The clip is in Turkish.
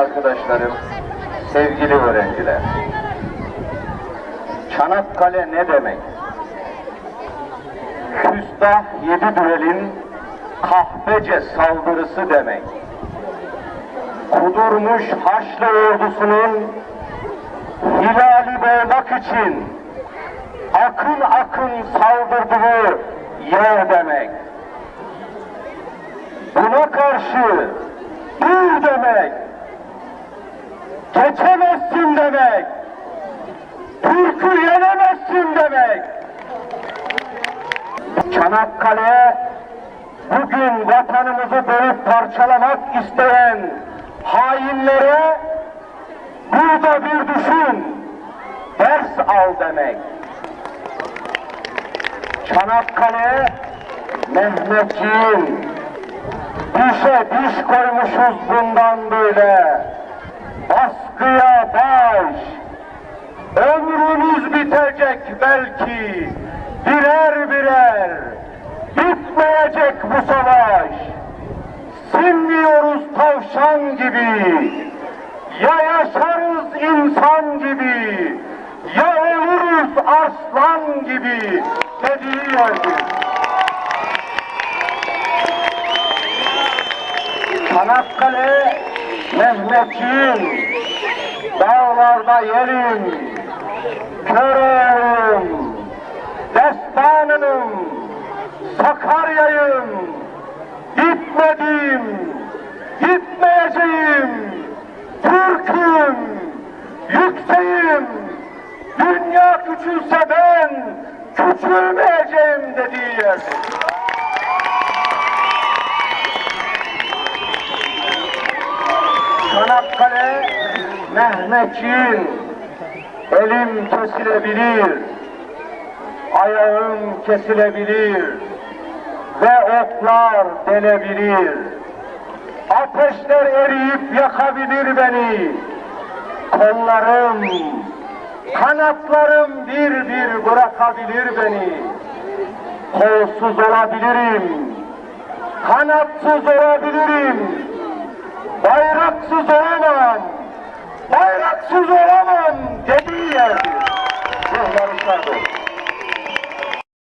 arkadaşlarım, sevgili öğrenciler. Çanakkale ne demek? Küstah yedi düelin kahpece saldırısı demek. Kudurmuş Haçlı ordusunun hilali boğmak için akın akın saldırdığı yer demek. Buna karşı dur demek, geçemezsin demek, Türk'ü yenemezsin demek. Çanakkale bugün vatanımızı bölüp parçalamak isteyen hainlere burada bir düşün, ders al demek. Çanakkale Mehmetçiğin dişe diş koymuşuz bundan böyle. Baskıya baş. Ömrümüz bitecek belki. Birer birer. Bitmeyecek bu savaş. Sinmiyoruz tavşan gibi. Ya yaşarız insan gibi. Ya oluruz aslan gibi dediği yerdir. Çanakkale Mehmetçiğim, dağlarda yerim, körüm, destanım, Sakarya'yım, gitmedim, gitmeyeceğim, Türk'üm, yükseğim, dünya küçülse ben küçülmeyeceğim dediği yerdir. Çanakkale Mehmetçiğin elim kesilebilir, ayağım kesilebilir ve oklar delebilir. Ateşler eriyip yakabilir beni. Kollarım, kanatlarım bir bir bırakabilir beni. Kolsuz olabilirim, kanatsız olabilirim. Bayraksız olamam, bayraksız olamam